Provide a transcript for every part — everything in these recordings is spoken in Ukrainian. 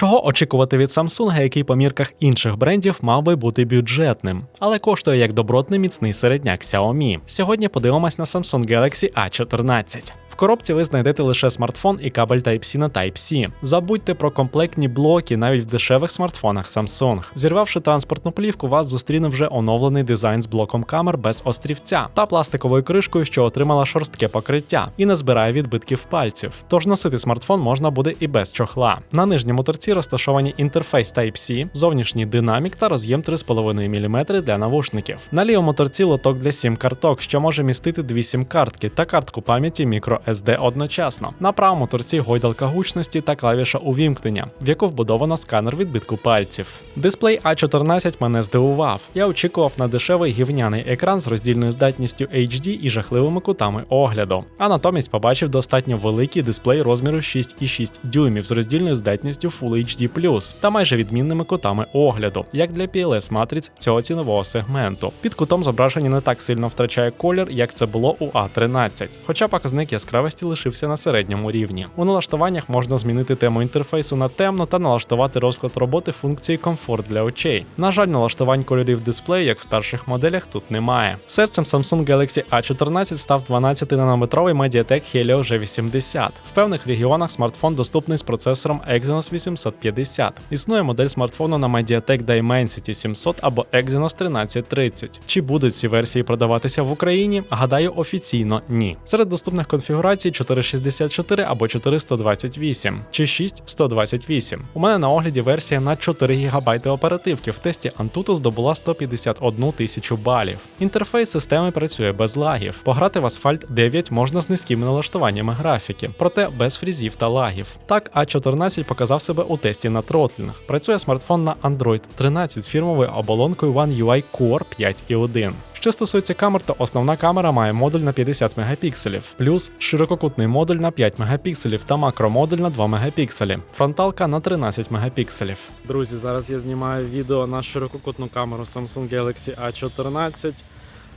Чого очікувати від Samsung, який по мірках інших брендів мав би бути бюджетним, але коштує як добротний міцний середняк Xiaomi. Сьогодні подивимось на Samsung Galaxy A14. Коробці ви знайдете лише смартфон і кабель Type-C на Type-C. Забудьте про комплектні блоки навіть в дешевих смартфонах Samsung. Зірвавши транспортну плівку, вас зустріне вже оновлений дизайн з блоком камер без острівця та пластиковою кришкою, що отримала шорстке покриття і не збирає відбитків пальців. Тож носити смартфон можна буде і без чохла. На нижньому торці розташовані інтерфейс Type-C, зовнішній динамік та роз'єм 3,5 мм для навушників. На лівому торці лоток для сім карток, що може містити дві сім-картки та картку пам'яті microSD одночасно. На правому торці гойдалка гучності та клавіша увімкнення, в яку вбудовано сканер відбитку пальців. Дисплей A14 мене здивував. Я очікував на дешевий гівняний екран з роздільною здатністю HD і жахливими кутами огляду. А натомість побачив достатньо великий дисплей розміру 6,6 дюймів з роздільною здатністю Full HD+, та майже відмінними кутами огляду, як для PLS матриць цього цінового сегменту. Під кутом зображення не так сильно втрачає колір, як це було у A13, хоча показник яскравості лишився на середньому рівні. У налаштуваннях можна змінити тему інтерфейсу на темно та налаштувати розклад роботи функції комфорт для очей. На жаль, налаштувань кольорів дисплею, як в старших моделях, тут немає. Серцем Samsung Galaxy A14 став 12-нанометровий Mediatek Helio G80. В певних регіонах смартфон доступний з процесором Exynos 850. Існує модель смартфону на Mediatek Dimensity 700 або Exynos 1330. Чи будуть ці версії продаватися в Україні? Гадаю, офіційно ні. Серед доступних конфігурацій 464 або 428 чи 6128. У мене на огляді версія на 4 ГБ оперативки. В тесті Antutu здобула 151 тисячу балів. Інтерфейс системи працює без лагів. Пограти в Asphalt 9 можна з низькими налаштуваннями графіки, проте без фрізів та лагів. Так, A14 показав себе у тесті на тротлінг. Працює смартфон на Android 13 з фірмовою оболонкою One UI Core 5.1. Що стосується камер, то основна камера має модуль на 50 мегапікселів, плюс ширококутний модуль на 5 мегапікселів та макромодуль на 2 мегапікселі, фронталка на 13 мегапікселів. Друзі, зараз я знімаю відео на ширококутну камеру Samsung Galaxy A14.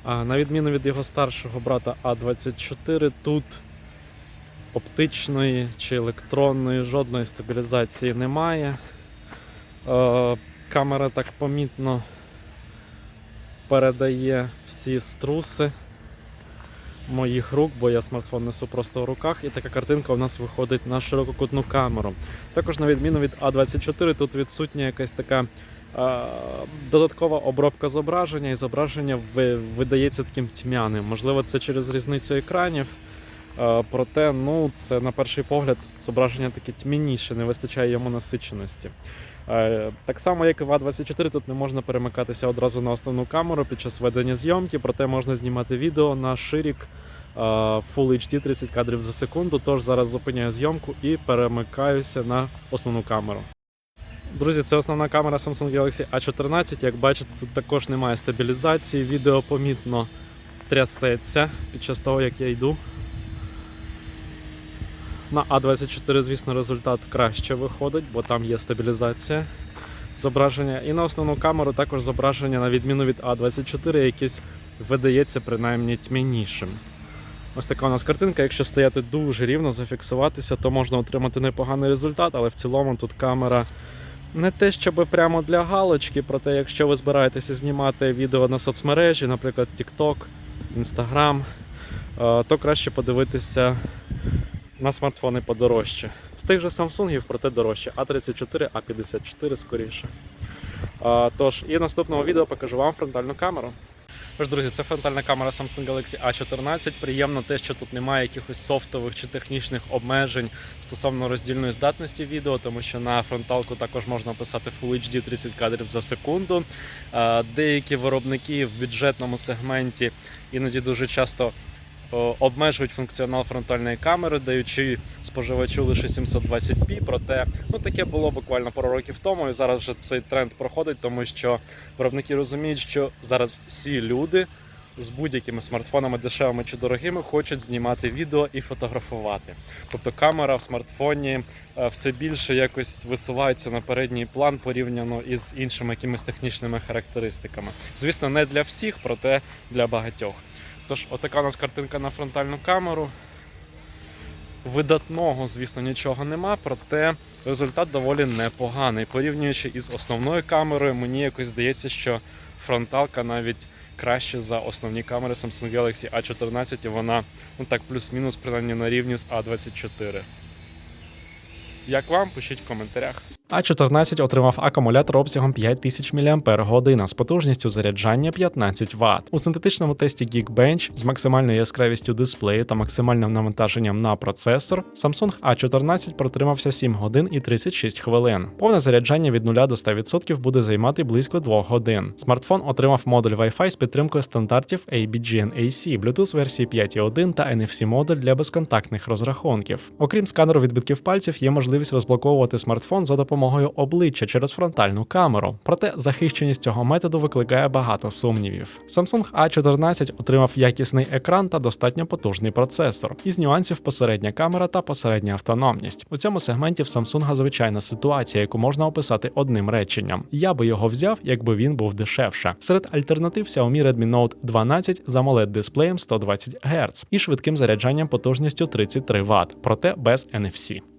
А, На відміну від його старшого брата A24, тут оптичної чи електронної жодної стабілізації немає. Е, Камера так помітно передає всі струси моїх рук, бо я смартфон несу просто в руках, і така картинка у нас виходить на ширококутну камеру. Також, на відміну від А24, тут відсутня якась така е, додаткова обробка зображення, і зображення ви- видається таким тьмяним. Можливо, це через різницю екранів. Проте, ну, це на перший погляд зображення таке тьмяніше, не вистачає йому насиченості. Е, Так само, як і в А24, тут не можна перемикатися одразу на основну камеру під час ведення зйомки, проте можна знімати відео на ширік е, Full HD 30 кадрів за секунду. Тож зараз зупиняю зйомку і перемикаюся на основну камеру. Друзі, це основна камера Samsung Galaxy A14. Як бачите, тут також немає стабілізації. Відео помітно трясеться під час того, як я йду. На А24, звісно, результат краще виходить, бо там є стабілізація зображення. І на основну камеру також зображення, на відміну від А24, якесь видається принаймні тьмянішим. Ось така у нас картинка. Якщо стояти дуже рівно, зафіксуватися, то можна отримати непоганий результат, але в цілому тут камера не те, щоб прямо для галочки, проте, якщо ви збираєтеся знімати відео на соцмережі, наприклад, TikTok, Instagram, е, то краще подивитися на смартфони подорожче. З тих же Samsung, проте дорожче. А34, А54 скоріше. А, тож, і в наступному відео покажу вам фронтальну камеру. Тож, друзі, це фронтальна камера Samsung Galaxy A14. Приємно те, що тут немає якихось софтових чи технічних обмежень стосовно роздільної здатності відео, тому що на фронталку також можна писати Full HD 30 кадрів за секунду. Деякі виробники в бюджетному сегменті іноді дуже часто обмежують функціонал фронтальної камери, даючи споживачу лише 720p. Проте ну таке було буквально пару років тому, і зараз вже цей тренд проходить, тому що виробники розуміють, що зараз всі люди з будь-якими смартфонами, дешевими чи дорогими, хочуть знімати відео і фотографувати. Тобто камера в смартфоні е, все більше якось висувається на передній план порівняно із іншими якимись технічними характеристиками. Звісно, не для всіх, проте для багатьох. Тож, отака у нас картинка на фронтальну камеру. Видатного, звісно, нічого нема, проте результат доволі непоганий. Порівнюючи із основною камерою, мені якось здається, що фронталка навіть краще за основні камери Samsung Galaxy A14, і вона ну так плюс-мінус принаймні на рівні з A24. Як вам? Пишіть в коментарях. А14 отримав акумулятор обсягом 5000 мАч з потужністю заряджання 15 Вт. У синтетичному тесті Geekbench з максимальною яскравістю дисплею та максимальним навантаженням на процесор Samsung A14 протримався 7 годин і 36 хвилин. Повне заряджання від 0 до 100% буде займати близько 2 годин. Смартфон отримав модуль Wi-Fi з підтримкою стандартів ABGN-AC, Bluetooth версії 5.1 та NFC модуль для безконтактних розрахунків. Окрім сканеру відбитків пальців, є можливість розблоковувати смартфон за допомогою обличчя через фронтальну камеру. Проте захищеність цього методу викликає багато сумнівів. Samsung A14 отримав якісний екран та достатньо потужний процесор. Із нюансів посередня камера та посередня автономність. У цьому сегменті в Samsung звичайна ситуація, яку можна описати одним реченням. Я би його взяв, якби він був дешевше. Серед альтернатив Xiaomi Redmi Note 12 з amoled дисплеєм 120 Гц і швидким заряджанням потужністю 33 Вт, проте без NFC.